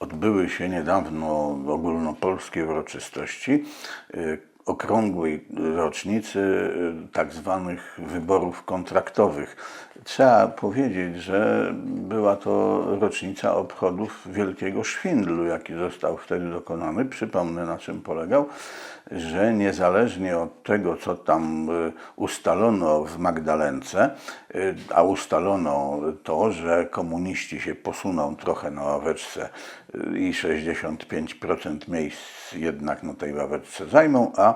odbyły się niedawno ogólnopolskie uroczystości y, okrągłej rocznicy y, tak zwanych wyborów kontraktowych. Trzeba powiedzieć, że była to rocznica obchodów wielkiego szwindlu, jaki został wtedy dokonany. Przypomnę, na czym polegał, że niezależnie od tego, co tam y, ustalono w Magdalence, y, a ustalono to, że komuniści się posuną trochę na ławeczce i 65% miejsc jednak na tej ławeczce zajmą, a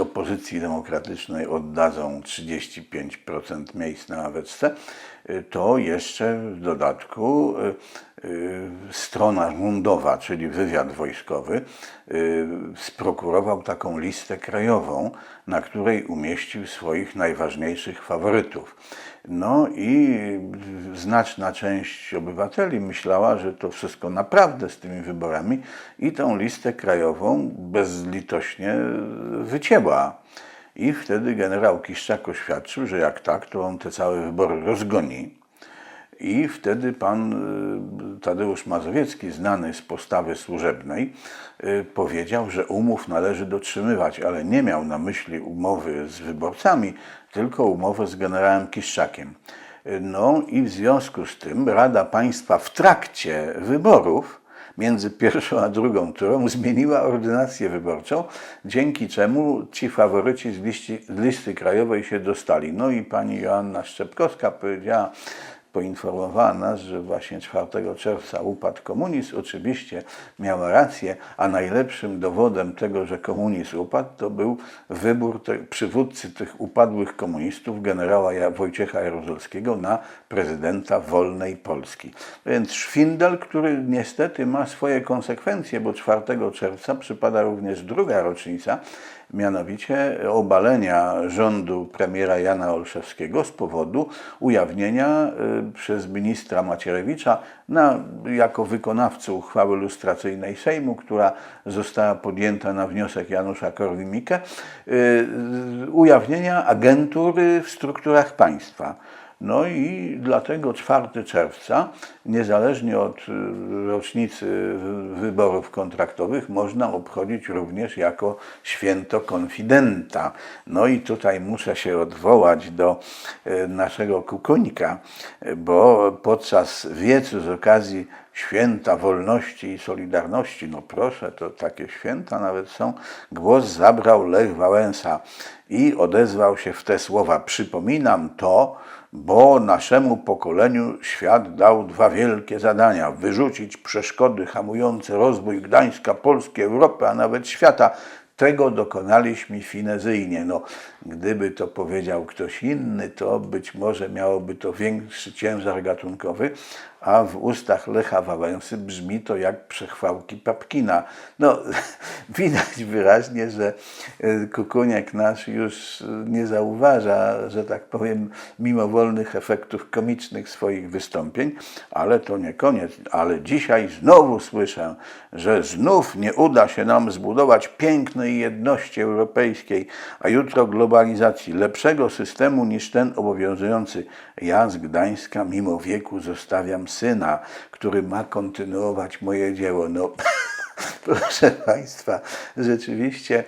opozycji demokratycznej oddadzą 35% miejsc na ławeczce, y, to jeszcze w dodatku y, y, strona rządowa, czyli wywiad wojskowy, sprokurował taką listę krajową, na której umieścił swoich najważniejszych faworytów. No i znaczna część obywateli myślała, że to wszystko naprawdę z tymi wyborami i tą listę krajową bezlitośnie wycięła. I wtedy generał Kiszczak oświadczył, że jak tak, to on te całe wybory rozgoni. I wtedy pan y, Tadeusz Mazowiecki, znany z postawy służebnej, y, powiedział, że umów należy dotrzymywać, ale nie miał na myśli umowy z wyborcami, tylko umowę z generałem Kiszczakiem. Y, No i w związku z tym Rada Państwa w trakcie wyborów między pierwszą a drugą turą zmieniła ordynację wyborczą, dzięki czemu ci faworyci z, liści, z listy krajowej się dostali. No i pani Joanna Szczepkowska powiedziała, poinformowała nas, że właśnie 4 czerwca upadł komunizm. Oczywiście miała rację, a najlepszym dowodem tego, że komunizm upadł, to był wybór te, przywódcy tych upadłych komunistów, generała Wojciecha Jaruzelskiego na prezydenta wolnej Polski. Więc szwindel, który niestety ma swoje konsekwencje, bo 4 czerwca przypada również druga rocznica, mianowicie obalenia rządu premiera Jana Olszewskiego z powodu ujawnienia y, przez ministra Macierewicza na, jako wykonawcy uchwały lustracyjnej Sejmu, która została podjęta na wniosek Janusza Korwin-Mikke, y, ujawnienia agentury w strukturach państwa. No i dlatego 4 czerwca, niezależnie od y, rocznicy wy- wyborów kontraktowych, można obchodzić również jako święto konfidenta. No i tutaj muszę się odwołać do y, naszego kukuńka, y, bo podczas wiecu z okazji Święta Wolności i Solidarności, no proszę, to takie święta nawet są, głos zabrał Lech Wałęsa i odezwał się w te słowa. Przypominam to, bo naszemu pokoleniu świat dał dwa wielkie zadania: wyrzucić przeszkody hamujące rozwój Gdańska, Polski, Europy, a nawet świata. Tego dokonaliśmy finezyjnie. No, gdyby to powiedział ktoś inny, to być może miałoby to większy ciężar gatunkowy, a w ustach Lecha Wałęsy brzmi to jak przechwałki Papkina. No, widać wyraźnie, że y, Kukuniak nasz już y, nie zauważa, że tak powiem, mimowolnych efektów komicznych swoich wystąpień, ale to nie koniec. Ale dzisiaj znowu słyszę, że znów nie uda się nam zbudować pięknej jedności europejskiej, a jutro globalizacji, lepszego systemu niż ten obowiązujący. Ja z Gdańska mimo wieku zostawiam syna, który ma kontynuować moje dzieło. No, Proszę Państwa, rzeczywiście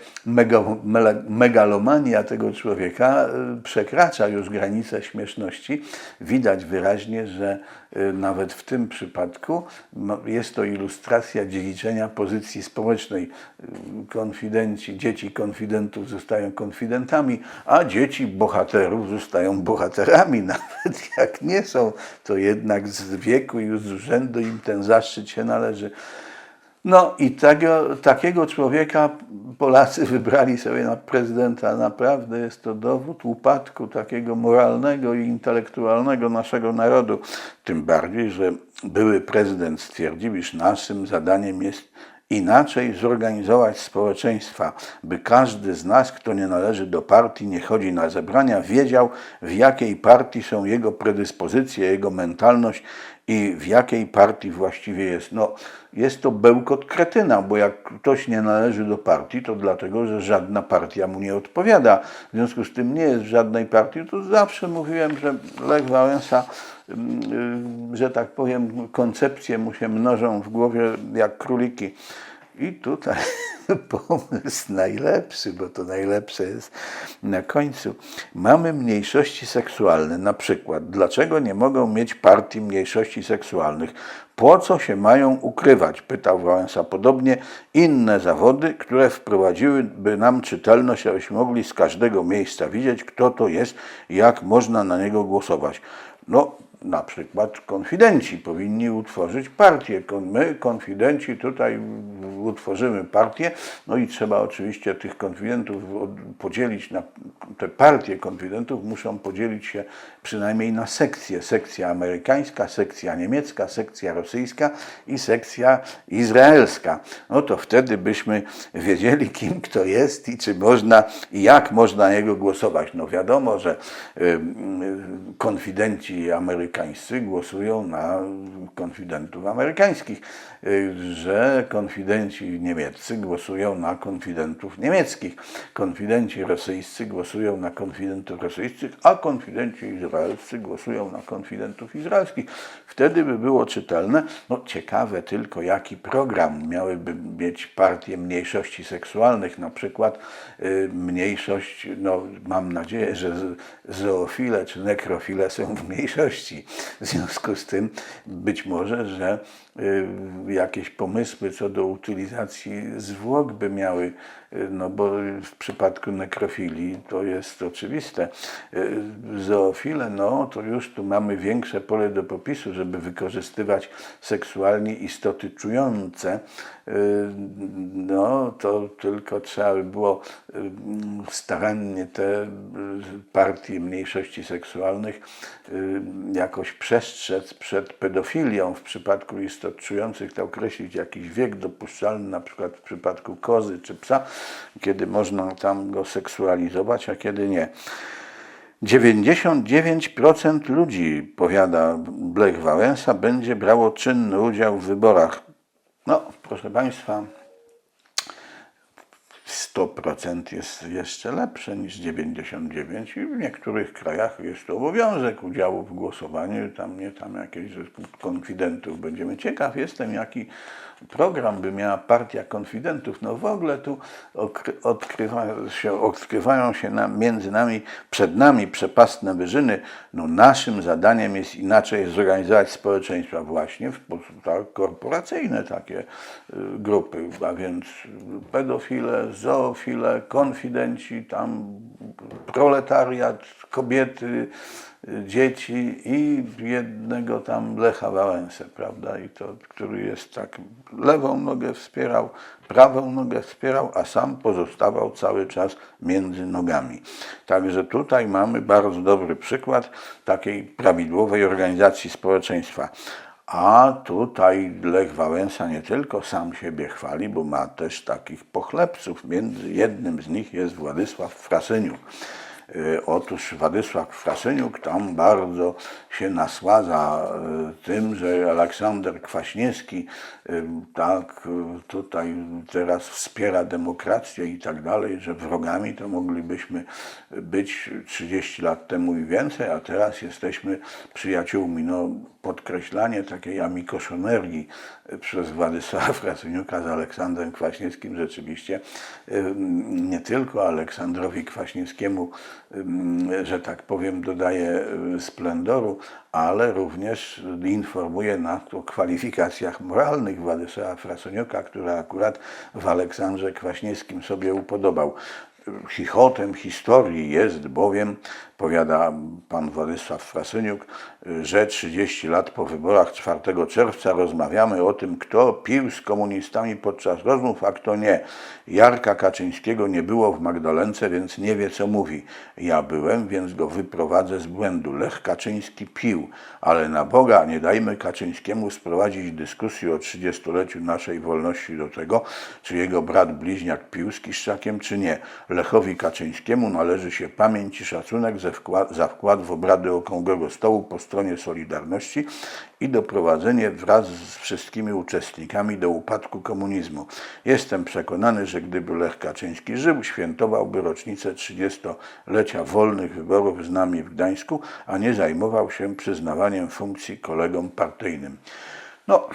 megalomania tego człowieka y, przekracza już granicę śmieszności. Widać wyraźnie, że y, nawet w tym przypadku jest to ilustracja dziedziczenia pozycji społecznej. Y, Konfidenci, dzieci konfidentów zostają konfidentami, a dzieci bohaterów zostają bohaterami. Nawet jak nie są, to jednak z wieku i z urzędu im ten zaszczyt się należy. No i tego, takiego człowieka Polacy wybrali sobie na prezydenta. Naprawdę jest to dowód upadku takiego moralnego i intelektualnego naszego narodu. Tym bardziej, że były prezydent stwierdził, iż naszym zadaniem jest inaczej zorganizować społeczeństwa, by każdy z nas, kto nie należy do partii, nie chodzi na zebrania, wiedział, w jakiej partii są jego predyspozycje, jego mentalność i w jakiej partii właściwie jest. No, jest to bełkot kretyna, bo jak ktoś nie należy do partii, to dlatego, że żadna partia mu nie odpowiada. W związku z tym nie jest w żadnej partii. To zawsze mówiłem, że Lech Wałęsa że tak powiem, koncepcje mu się mnożą w głowie jak króliki. I tutaj pomysł najlepszy, bo to najlepsze jest na końcu. Mamy mniejszości seksualne, na przykład, dlaczego nie mogą mieć partii mniejszości seksualnych? Po co się mają ukrywać? Pytał Wałęsa. Podobnie inne zawody, które wprowadziłyby nam czytelność, abyśmy mogli z każdego miejsca widzieć, kto to jest jak można na niego głosować. No, na przykład konfidenci powinni utworzyć partię. My, konfidenci, tutaj utworzymy partię, no i trzeba oczywiście tych konfidentów od- podzielić na te partie konfidentów, muszą podzielić się przynajmniej na sekcje. Sekcja amerykańska, sekcja niemiecka, sekcja rosyjska i sekcja izraelska. No to wtedy byśmy wiedzieli, kim kto jest i czy można i jak można na niego głosować. No wiadomo, że konfidenci amerykańscy głosują na konfidentów amerykańskich, że konfidenci niemieccy głosują na konfidentów niemieckich, konfidenci rosyjscy głosują na konfidentów rosyjskich, a konfidenci izraelscy głosują na konfidentów izraelskich. Wtedy by było czytelne. No ciekawe tylko, jaki program miałyby mieć partie mniejszości seksualnych, na przykład y, mniejszość, no mam nadzieję, że zoofile czy nekrofile są w mniejszości. W związku z tym być może, że y, jakieś pomysły co do utylizacji zwłok by miały, no bo w przypadku nekrofilii to jest oczywiste. Y, Zoofile, no to już tu mamy większe pole do popisu, żeby wykorzystywać seksualnie istoty czujące. Y, No to tylko trzeba by było y, starannie te partie mniejszości seksualnych jakoś przestrzec przed pedofilią w przypadku istot czujących, to określić jakiś wiek dopuszczalny, na przykład w przypadku kozy czy psa, kiedy można tam go seksualizować, a kiedy nie. 99% ludzi, powiada Blech Wałęsa, będzie brało czynny udział w wyborach. No, proszę Państwa, 100% jest jeszcze lepsze niż 99% i w niektórych krajach jest to obowiązek udziału w głosowaniu, tam nie tam jakieś konfidentów. Będziemy ciekaw jestem, jaki program by miała partia konfidentów. No w ogóle tu odkrywa się, odkrywają się nam, między nami, przed nami przepastne wyżyny. No naszym zadaniem jest inaczej zorganizować społeczeństwa właśnie w sposób tak, korporacyjne takie y, grupy, a więc pedofile, zoofile, konfidenci, tam proletariat, kobiety, dzieci i jednego tam Lecha Wałęsę, prawda, i to, który jest tak, lewą nogę wspierał, prawą nogę wspierał, a sam pozostawał cały czas między nogami. Także tutaj mamy bardzo dobry przykład takiej prawidłowej organizacji społeczeństwa. A tutaj Lech Wałęsa nie tylko sam siebie chwali, bo ma też takich pochlebców. Między jednym z nich jest Władysław Frasyniuk. Y, Otóż Władysław Frasyniuk tam bardzo się nasładza y, tym, że Aleksander Kwaśniewski y, tak tutaj teraz wspiera demokrację i tak dalej, że wrogami to moglibyśmy być 30 lat temu i więcej, a teraz jesteśmy przyjaciółmi. No, podkreślanie takiej amikoszonerii przez Władysława Frasyniuka z Aleksandrem Kwaśniewskim rzeczywiście nie tylko Aleksandrowi Kwaśniewskiemu, że tak powiem, dodaje y, splendoru, ale również informuje nas o kwalifikacjach moralnych Władysława Frasyniuka, które akurat w Aleksandrze Kwaśniewskim sobie upodobał. Chichotem historii jest bowiem, powiada pan Władysław Frasyniuk, że 30 lat po wyborach 4 czerwca rozmawiamy o tym, kto pił z komunistami podczas rozmów, a kto nie. Jarka Kaczyńskiego nie było w Magdalence, więc nie wie, co mówi. Ja byłem, więc go wyprowadzę z błędu. Lech Kaczyński pił, ale na Boga nie dajmy Kaczyńskiemu sprowadzić dyskusji o 30-leciu naszej wolności do tego, czy jego brat bliźniak pił z Kiszczakiem, czy nie. Lechowi Kaczyńskiemu należy się pamięć i szacunek wkład, za wkład w obrady Okrągłego Stołu po stronie Solidarności i doprowadzenie wraz z wszystkimi uczestnikami do upadku komunizmu. Jestem przekonany, że gdyby Lech Kaczyński żył, świętowałby rocznicę 30-lecia wolnych wyborów z nami w Gdańsku, a nie zajmował się przyznawaniem funkcji kolegom partyjnym. No,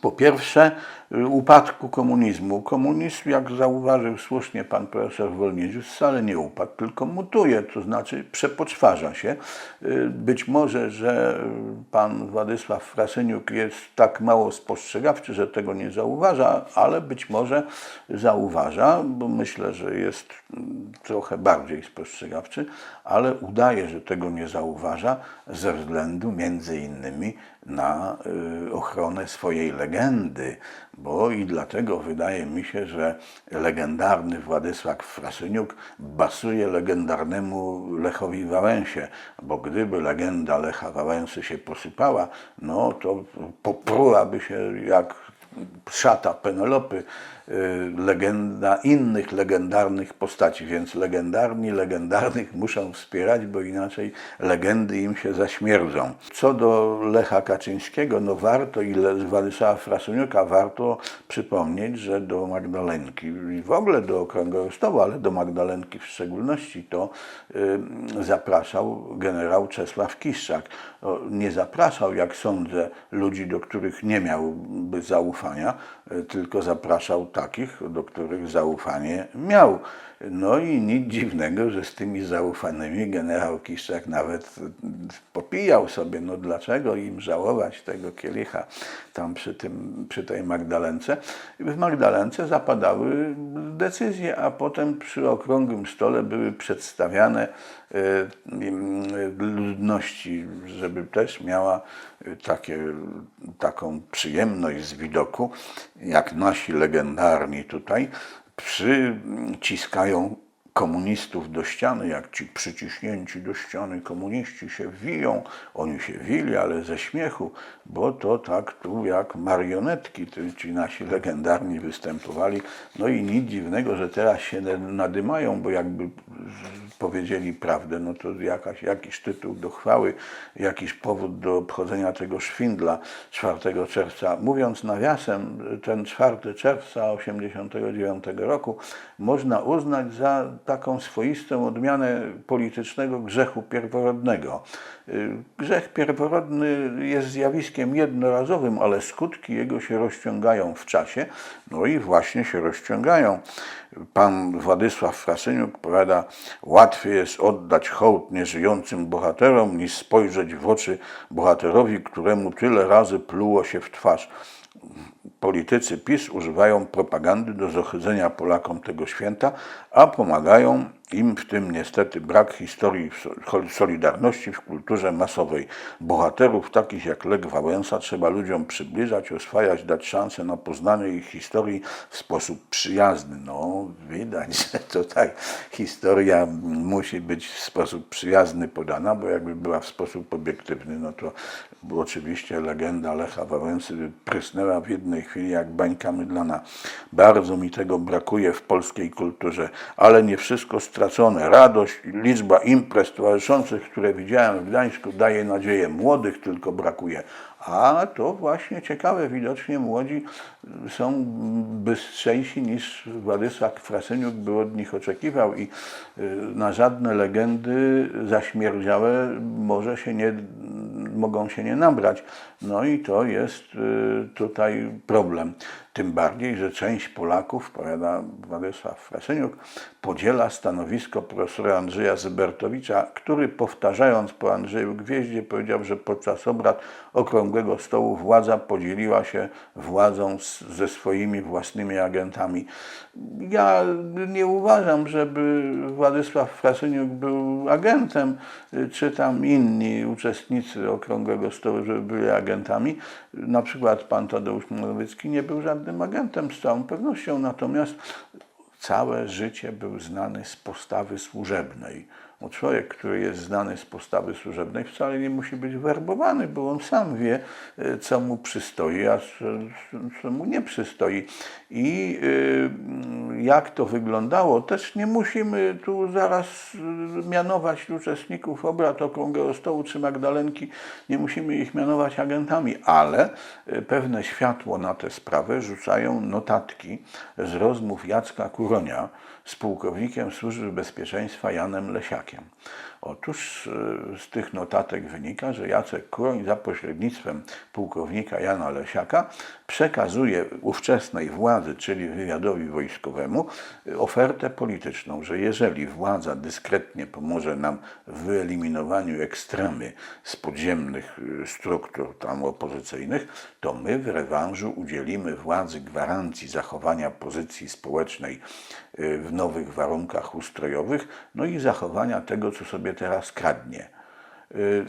po pierwsze, upadku komunizmu. Komunizm, jak zauważył słusznie pan profesor Wolniedzius, wcale nie upadł, tylko mutuje, to znaczy przepoczwarza się. Y, Być może, że y, pan Władysław Frasyniuk jest tak mało spostrzegawczy, że tego nie zauważa, ale być może zauważa, bo myślę, że jest mm, trochę bardziej spostrzegawczy, ale udaje, że tego nie zauważa ze względu między innymi na y, ochronę swojej legendy, bo i dlatego wydaje mi się, że legendarny Władysław Frasyniuk basuje legendarnemu Lechowi Wałęsie, bo gdyby legenda Lecha Wałęsy się posypała, no to poprułaby się jak szata Penelopy, legenda innych legendarnych postaci, więc legendarni legendarnych muszą wspierać, bo inaczej legendy im się zaśmierdzą. Co do Lecha Kaczyńskiego, no warto i Władysława Frasuniuka warto przypomnieć, że do Magdalenki i w ogóle do Okrągłego Stołu, ale do Magdalenki w szczególności to y, zapraszał generał Czesław Kiszczak. O, Nie zapraszał, jak sądzę, ludzi, do których nie miałby zaufania, y, tylko zapraszał takich, do których zaufanie miał. No i nic dziwnego, że z tymi zaufanymi generał Kiszczak nawet y, popijał sobie. No dlaczego im żałować tego kielicha tam przy, tym, przy tej Magdalence? I w Magdalence zapadały decyzje, a potem przy okrągłym stole były przedstawiane y, y, ludności, żeby też miała y, takie, taką przyjemność z widoku, jak nasi legendarni tutaj, przyciskają komunistów do ściany, jak ci przyciśnięci do ściany komuniści się wiją, oni się wili, ale ze śmiechu, bo to tak tu jak marionetki, ci nasi legendarni występowali. No i nic dziwnego, że teraz się nadymają, bo jakby powiedzieli prawdę, no to jakaś, jakiś tytuł do chwały, jakiś powód do obchodzenia tego szwindla 4 czerwca. Mówiąc nawiasem, ten 4 czerwca 1989 roku można uznać za taką swoistą odmianę politycznego grzechu pierworodnego. Y, Grzech pierworodny jest zjawiskiem jednorazowym, ale skutki jego się rozciągają w czasie, no i właśnie się rozciągają. Pan Władysław Frasyniuk powiada, łatwiej jest oddać hołd nieżyjącym bohaterom, niż spojrzeć w oczy bohaterowi, któremu tyle razy pluło się w twarz politycy PiS używają propagandy do zohydzenia Polakom tego święta, a pomagają im w tym niestety brak historii so- solidarności w kulturze masowej. Bohaterów takich jak Lech Wałęsa trzeba ludziom przybliżać, oswajać, dać szansę na poznanie ich historii w sposób przyjazny. No, widać, że tutaj historia musi być w sposób przyjazny podana, bo jakby była w sposób obiektywny, no to oczywiście legenda Lecha Wałęsy prysnęła w jednej chwili jak bańka mydlana. Bardzo mi tego brakuje w polskiej kulturze, ale nie wszystko stracone. Radość liczba imprez towarzyszących, które widziałem w Gdańsku, daje nadzieję. Młodych tylko brakuje. A to właśnie ciekawe, widocznie młodzi są bystrzejsi niż Władysław Frasyniuk by od nich oczekiwał i y, na żadne legendy zaśmierdziałe może się nie, mogą się nie nabrać. No i to jest y, tutaj problem. Tym bardziej, że część Polaków, powiada Władysław Frasyniuk, podziela stanowisko profesora Andrzeja Zybertowicza, który powtarzając po Andrzeju Gwieździe powiedział, że podczas obrad Okrągłego Stołu władza podzieliła się władzą z, ze swoimi własnymi agentami. Ja nie uważam, żeby Władysław Frasyniuk był agentem, czy tam inni uczestnicy Okrągłego Stołu, żeby byli agentami. Na przykład pan Tadeusz Morawiecki nie był żadnym agentem z całą pewnością, natomiast całe życie był znany z postawy służebnej. Bo człowiek, który jest znany z postawy służebnej, wcale nie musi być werbowany, bo on sam wie, e, co mu przystoi, a co, mu nie przystoi. I y, jak to wyglądało, też nie musimy tu zaraz y, mianować uczestników obrad Okrągłego Stołu czy Magdalenki, nie musimy ich mianować agentami, ale y, pewne światło na tę sprawę rzucają notatki z rozmów Jacka Kuronia z pułkownikiem Służby Bezpieczeństwa Janem Lesiakiem. Otóż e, z tych notatek wynika, że Jacek Kuroń za pośrednictwem pułkownika Jana Lesiaka przekazuje ówczesnej władzy, czyli wywiadowi wojskowemu, ofertę polityczną, że jeżeli władza dyskretnie pomoże nam w wyeliminowaniu ekstremy z podziemnych e, struktur tam opozycyjnych, to my w rewanżu udzielimy władzy gwarancji zachowania pozycji społecznej w nowych warunkach ustrojowych, no i zachowania tego, co sobie teraz kradnie. Y,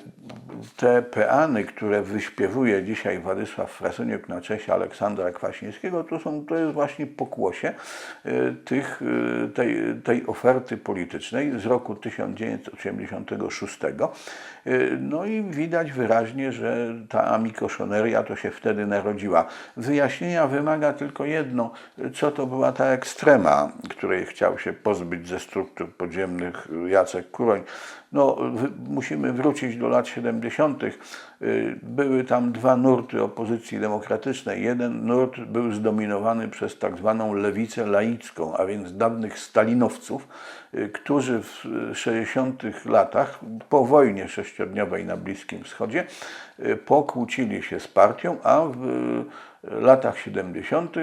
te peany, które wyśpiewuje dzisiaj Władysław Frasyniuk na cześć Aleksandra Kwaśniewskiego, to, są, to jest właśnie pokłosie y, tych, y, tej, tej oferty politycznej z roku 1986. No i widać wyraźnie, że ta amikoszoneria to się wtedy narodziła. Wyjaśnienia wymaga tylko jedno, co to była ta ekstrema, której chciał się pozbyć ze struktur podziemnych Jacek Kuroń. No, musimy wrócić do lat 70. Y, były tam dwa nurty opozycji demokratycznej. Jeden nurt był zdominowany przez tak zwaną lewicę laicką, a więc dawnych stalinowców, y, którzy w 60. latach, po wojnie sześciodniowej na Bliskim Wschodzie, y, pokłócili się z partią, a w latach 70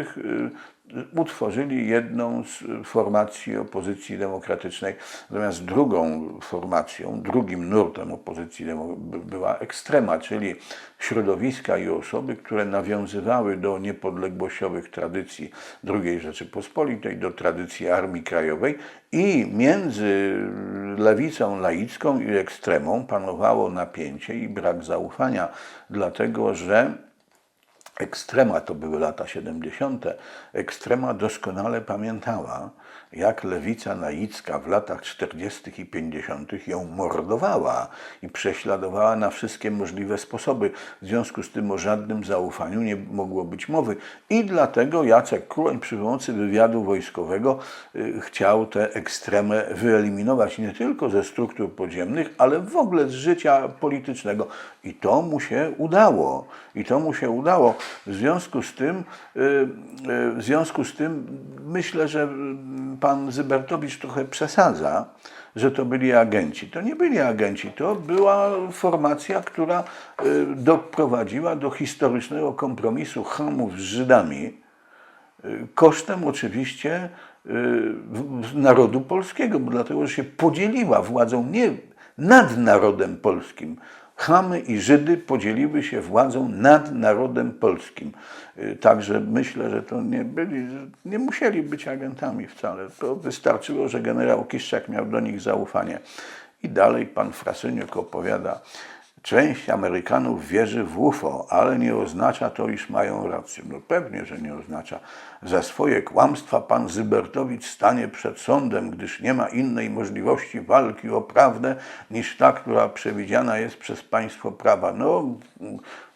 utworzyli jedną z formacji opozycji demokratycznej. Natomiast drugą formacją, drugim nurtem opozycji była ekstrema, czyli środowiska i osoby, które nawiązywały do niepodległościowych tradycji II Rzeczypospolitej, do tradycji Armii Krajowej i między lewicą laicką i ekstremą panowało napięcie i brak zaufania, dlatego że Ekstrema to były lata 70. Ekstrema doskonale pamiętała, jak lewica naicka w latach 40. i 50. ją mordowała i prześladowała na wszystkie możliwe sposoby. W związku z tym o żadnym zaufaniu nie mogło być mowy. I dlatego Jacek Kuroń przy pomocy wywiadu wojskowego y, chciał tę ekstremę wyeliminować nie tylko ze struktur podziemnych, ale w ogóle z życia politycznego. I to mu się udało. I to mu się udało. W związku z tym, y, y, w związku z tym myślę, że pan Zybertowicz trochę przesadza, że to byli agenci. To nie byli agenci, to była formacja, która y, doprowadziła do historycznego kompromisu Hamów z Żydami, kosztem oczywiście narodu polskiego, bo dlatego, że się podzieliła władzą nie nad narodem polskim, Chamy i Żydy podzieliły się władzą nad narodem polskim. Y, także myślę, że to nie byli, nie musieli być agentami wcale. To wystarczyło, że generał Kiszczak miał do nich zaufanie. I dalej pan Frasyniuk opowiada, Część Amerykanów wierzy w UFO, ale nie oznacza to, iż mają rację. No pewnie, że nie oznacza. Za swoje kłamstwa pan Zybertowicz stanie przed sądem, gdyż nie ma innej możliwości walki o prawdę niż ta, która przewidziana jest przez państwo prawa. No,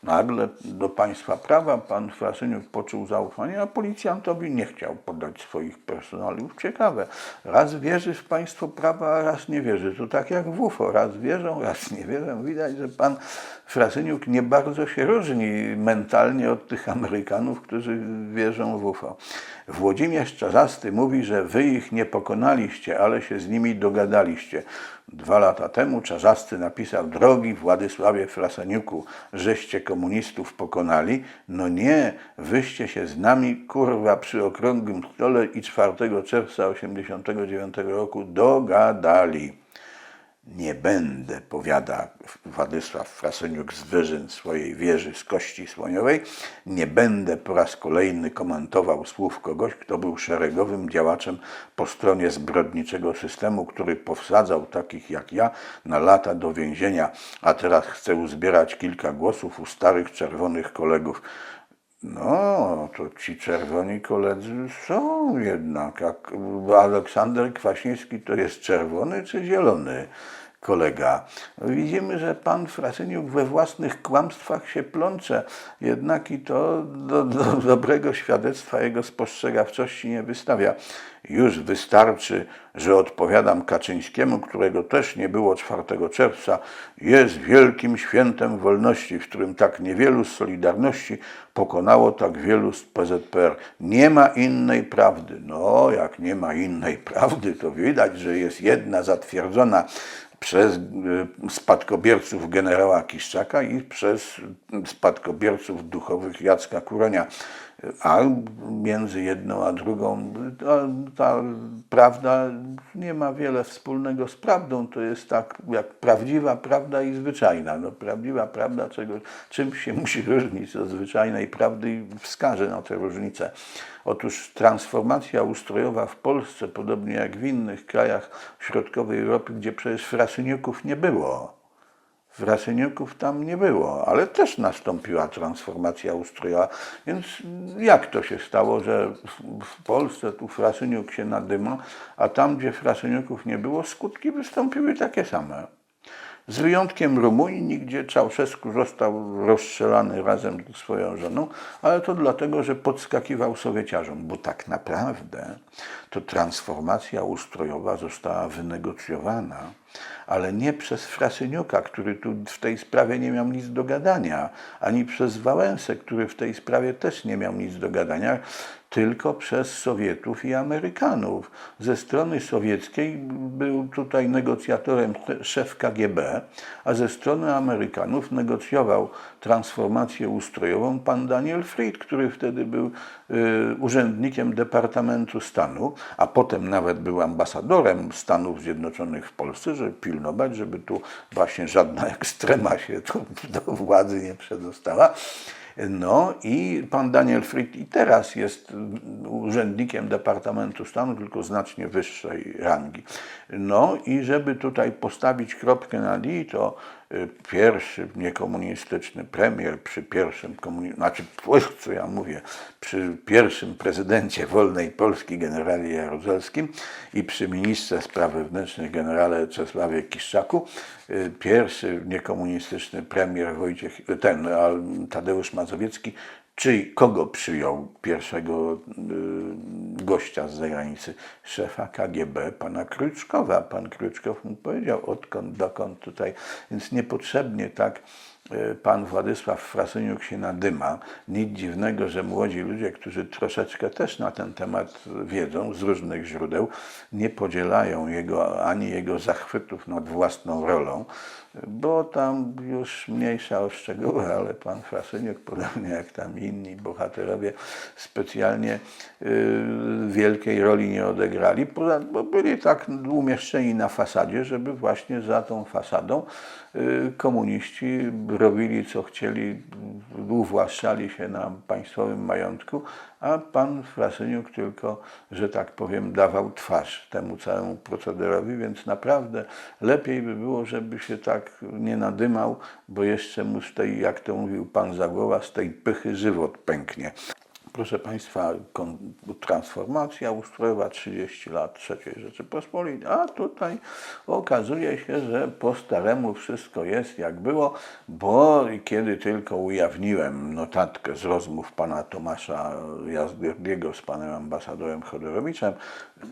Nagle do państwa prawa pan Frasyniuk poczuł zaufanie, a policjantowi nie chciał podać swoich personaliów. Ciekawe, raz wierzy w państwo prawa, a raz nie wierzy. To tak jak w UFO, raz wierzą, raz nie wierzą. Widać, że pan Frasyniuk nie bardzo się różni mentalnie od tych Amerykanów, którzy wierzą w UFO. Włodzimierz Czarzasty mówi, że wy ich nie pokonaliście, ale się z nimi dogadaliście. Dwa lata temu Czarzasty napisał, drogi Władysławie Fraseniuku, żeście komunistów pokonali? No nie, wyście się z nami, kurwa, przy okrągłym stole i 4 czerwca 1989 roku dogadali. Nie będę, powiada Władysław Frasyniuk z wyżyn swojej wieży z kości słoniowej, nie będę po raz kolejny komentował słów kogoś, kto był szeregowym działaczem po stronie zbrodniczego systemu, który powsadzał takich jak ja na lata do więzienia, a teraz chce uzbierać kilka głosów u starych czerwonych kolegów. No, to ci czerwoni koledzy są jednak. Jak Aleksander Kwaśniewski to jest czerwony czy zielony kolega? Widzimy, że pan Frasyniuk we własnych kłamstwach się plącze, jednak i to do, do dobrego świadectwa jego spostrzegawczości nie wystawia. Już wystarczy, że odpowiadam Kaczyńskiemu, którego też nie było 4 czerwca, jest wielkim świętem wolności, w którym tak niewielu z Solidarności pokonało tak wielu z PZPR. Nie ma innej prawdy. No, jak nie ma innej prawdy, to widać, że jest jedna zatwierdzona przez y, spadkobierców generała Kiszczaka i przez spadkobierców duchowych Jacka Kuronia. A między jedną a drugą ta, ta prawda nie ma wiele wspólnego z prawdą. To jest tak jak prawdziwa prawda i zwyczajna. No, prawdziwa prawda czego, czymś się musi różnić od zwyczajnej prawdy i wskaże na tę różnicę. Otóż transformacja ustrojowa w Polsce, podobnie jak w innych krajach środkowej Europy, gdzie przecież frasyniuków nie było, Frasyniuków tam nie było, ale też nastąpiła transformacja ustrojowa. Więc jak to się stało, że w- w Polsce tu Frasyniuk się nadyma, a tam, gdzie Frasyniuków nie było, skutki wystąpiły takie same. Z wyjątkiem Rumunii, gdzie Czałszewsku został rozstrzelany razem ze swoją żoną, ale to dlatego, że podskakiwał Sowieciarzom, bo tak naprawdę to transformacja ustrojowa została wynegocjowana, ale nie przez Frasyniuka, który tu w tej sprawie nie miał nic do gadania, ani przez Wałęsę, który w tej sprawie też nie miał nic do gadania, tylko przez Sowietów i Amerykanów. Ze strony sowieckiej był tutaj negocjatorem szef KGB, a ze strony Amerykanów negocjował transformację ustrojową pan Daniel Fried, który wtedy był y, urzędnikiem Departamentu Stanu, a potem nawet był ambasadorem Stanów Zjednoczonych w Polsce, żeby pilnować, żeby tu właśnie żadna ekstrema się tu do władzy nie przedostała. No i pan Daniel Fried i teraz jest urzędnikiem Departamentu Stanu, tylko znacznie wyższej rangi. No i żeby tutaj postawić kropkę na i, to pierwszy niekomunistyczny premier przy pierwszym komunizmie, znaczy, co ja mówię, przy pierwszym prezydencie wolnej Polski generale Jaruzelskim i przy ministrze spraw wewnętrznych generale Czesławie Kiszczaku, y, pierwszy niekomunistyczny premier Wojciech, ten Tadeusz Mazowiecki, czy kogo przyjął pierwszego y, gościa z zagranicy? Szefa KGB, pana Kryczkowa. Pan Kryczkow mu powiedział, odkąd, dokąd tutaj. Więc niepotrzebnie tak pan Władysław Frasyniuk się nadyma. Nic dziwnego, że młodzi ludzie, którzy troszeczkę też na ten temat wiedzą z różnych źródeł, nie podzielają jego, ani jego zachwytów nad własną rolą, bo tam już mniejsza o szczegóły, ale pan Frasyniuk, podobnie jak tam inni bohaterowie, specjalnie y, wielkiej roli nie odegrali, bo byli tak umieszczeni na fasadzie, żeby właśnie za tą fasadą y, komuniści robili co chcieli, uwłaszczali się na państwowym majątku, a pan Frasyniuk tylko, że tak powiem, dawał twarz temu całemu procederowi, więc naprawdę lepiej by było, żeby się tak nie nadymał, bo jeszcze mu z tej, jak to mówił pan Zagłowa, z tej pychy żywot pęknie. Proszę Państwa, transformacja ustrojowa 30 lat III Rzeczypospolitej, a tutaj okazuje się, że po staremu wszystko jest jak było, bo kiedy tylko ujawniłem notatkę z rozmów pana Tomasza Jazdergiego z panem ambasadorem Chodorowiczem,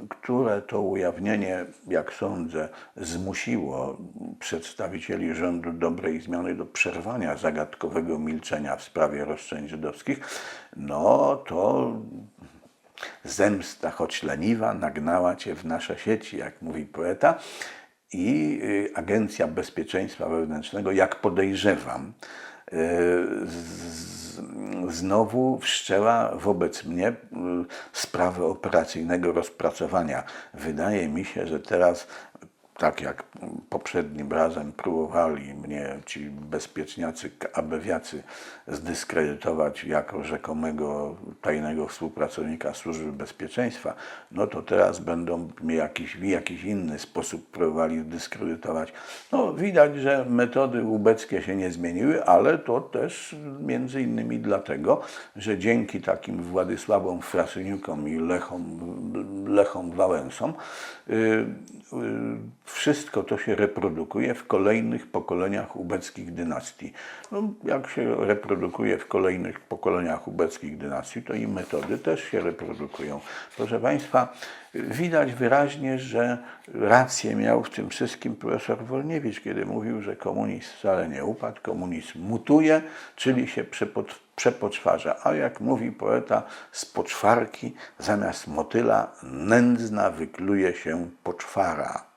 które to ujawnienie, jak sądzę, zmusiło przedstawicieli rządu dobrej zmiany do przerwania zagadkowego milczenia w sprawie roszczeń żydowskich, no to zemsta, choć leniwa, nagnała cię w nasze sieci, jak mówi poeta. I y, Agencja Bezpieczeństwa Wewnętrznego, jak podejrzewam, y, z, znowu wszczęła wobec mnie y, sprawę operacyjnego rozpracowania. Wydaje mi się, że teraz tak jak poprzednim razem próbowali mnie ci bezpieczniacy, abewiacy zdyskredytować jako rzekomego tajnego współpracownika Służby Bezpieczeństwa, no to teraz będą mnie jakiś, w jakiś inny sposób próbowali zdyskredytować. No widać, że metody ubeckie się nie zmieniły, ale to też między innymi dlatego, że dzięki takim Władysławom Frasyniukom i Lechom, Lechom Wałęsom y, y, wszystko to się reprodukuje w kolejnych pokoleniach ubeckich dynastii. No, jak się reprodukuje w kolejnych pokoleniach ubeckich dynastii, to i metody też się reprodukują. Proszę Państwa, widać wyraźnie, że rację miał w tym wszystkim profesor Wolniewicz, kiedy mówił, że komunizm wcale nie upadł, komunizm mutuje, czyli się przepod, przepoczwarza. A jak mówi poeta, z poczwarki zamiast motyla nędzna wykluje się poczwara.